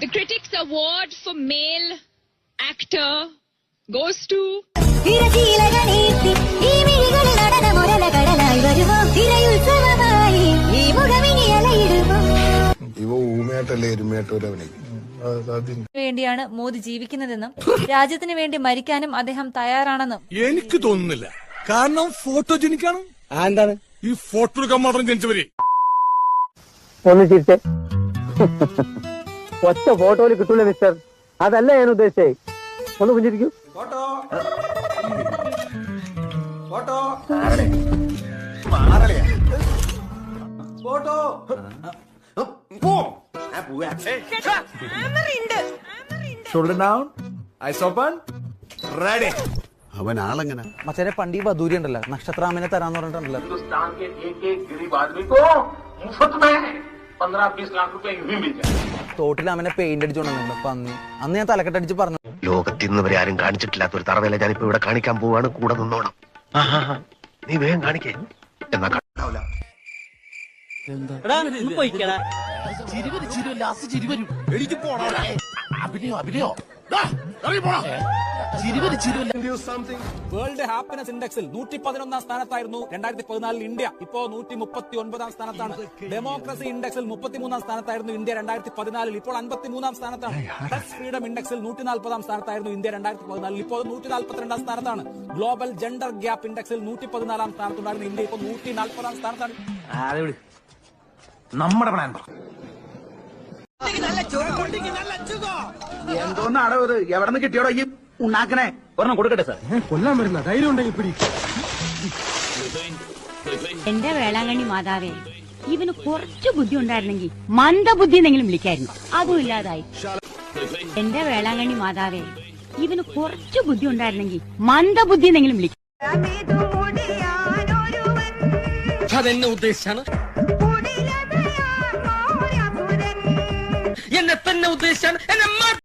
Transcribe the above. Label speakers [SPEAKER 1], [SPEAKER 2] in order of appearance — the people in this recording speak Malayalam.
[SPEAKER 1] The Critics Award for Male Actor goes to
[SPEAKER 2] ഇവ ഊമയായിട്ടല്ലേ
[SPEAKER 3] വേണ്ടിയാണ് മോദി ജീവിക്കുന്നതെന്നും രാജ്യത്തിന് വേണ്ടി മരിക്കാനും അദ്ദേഹം തയ്യാറാണെന്നും
[SPEAKER 4] എനിക്ക് തോന്നുന്നില്ല. കാരണം ഫോട്ടോജനിക്കാണ്. എന്താണ്? ഈ ഫോട്ടോ എടുക്കാൻ മാത്രം ജനിച്ചവര്.
[SPEAKER 5] ഒന്ന് ചിരിച്ചേ ഒറ്റ ഫോട്ടോയിൽ കിട്ടൂല മിസ്റ്റർ അതല്ല ഞാൻ ഉദ്ദേശിച്ചേ ഒന്ന് പുഞ്ചിരിക്കൂ.
[SPEAKER 6] Shoulder down eyes open ready
[SPEAKER 2] അവൻ ആളെങ്ങനെ?
[SPEAKER 7] മച്ചരെ പണ്ട് ഈ ബദൂരി ഉണ്ടല്ലോ. നക്ഷത്രാമിനെ തരാന്ന് പറഞ്ഞിട്ടുണ്ടല്ലോ.
[SPEAKER 8] हिंदुस्तान के एक एक गरीब आदमी को मुफ्त में पंद्रह बीस लाख रुपए यूं ही मिल जाए
[SPEAKER 7] തോട്ടിൽ അവനെ പെയിന്റ് അടിച്ചോണ്ടുണ്ട് പന്നി അന്ന് ഞാൻ തലക്കെട്ടടിച്ച് പറഞ്ഞു
[SPEAKER 9] ലോകത്ത് ഇന്ന് വരെ ആരും കാണിച്ചിട്ടില്ലാത്ത ഒരു തറവേല ഞാനിപ്പോ ഇവിടെ കാണിക്കാൻ പോവാണ് കൂടെ നിന്നോണം ആഹാ. നീ വേഗം കാണിക്കേ എന്നാ കാണാവില്ല
[SPEAKER 6] വേൾഡ് ഹാപ്പിനെസ് ഇൻഡെക്സിൽ നൂറ്റി പതിനൊന്നാം സ്ഥാനത്തായിരുന്നു രണ്ടായിരത്തി പതിനാലിൽ ഇന്ത്യ. ഇപ്പോ നൂറ്റി മുപ്പത്തി ഒൻപതാം സ്ഥാനത്താണ് ഡെമോക്രസി ഇൻഡെക്സിൽ മുപ്പത്തിമൂന്നാം സ്ഥാനത്തായിരുന്നു ഇന്ത്യ രണ്ടായിരത്തി പതിനാലിൽ ഇപ്പോൾ അൻപത്തിമൂന്നാം സ്ഥാനത്താണ്. പ്രസ് ഫ്രീഡം ഇൻഡെക്സിൽ നൂറ്റി നാൽപ്പതാം സ്ഥാനത്തായിരുന്നു ഇന്ത്യ രണ്ടായിരത്തി പതിനാലിൽ ഇപ്പോൾ നൂറ്റി നാൽപ്പത്തിരണ്ടാം സ്ഥാനത്താണ്. ഗ്ലോബൽ ജെൻഡർ ഗ്യാപ്പ് ഇൻഡെക്സിൽ നൂറ്റി പതിനാലാം സ്ഥാനത്തുണ്ടായിരുന്ന ഇന്ത്യ. ഇപ്പോൾ നൂറ്റി നാൽപ്പതാം സ്ഥാനത്താണ്
[SPEAKER 8] നമ്മുടെ പ്ലാൻ എന്തോന്നാണോ ഇത്? എവിടെ നിന്ന് കിട്ടിയോടോ ഈ ഉണ്ടാക്കണേ ഒരെണ്ണം കൊടുക്കട്ടെ സാർ.
[SPEAKER 4] കൊല്ലാൻ വരുന്ന ധൈര്യം ഉണ്ടെങ്കിൽ പിടി.
[SPEAKER 10] എന്റെ വേളാങ്കണ്ണി മാതാവേ ഇവന് കുറച്ച് ബുദ്ധി ഉണ്ടായിരുന്നെങ്കിൽ മന്ദബുദ്ധി എന്നെങ്കിലും വിളിക്കായിരുന്നു. അതും ഇല്ലാതായി. എന്റെ വേളാങ്കണ്ണി മാതാവേ ഇവന് കുറച്ച് ബുദ്ധി ഉണ്ടായിരുന്നെങ്കിൽ മന്ദബുദ്ധി എന്നെങ്കിലും വിളിക്കും
[SPEAKER 6] അതെന്നെ ഉദ്ദേശിച്ചാണ്? എന്നെ തന്നെ ഉദ്ദേശിച്ചാണ്? എന്നെ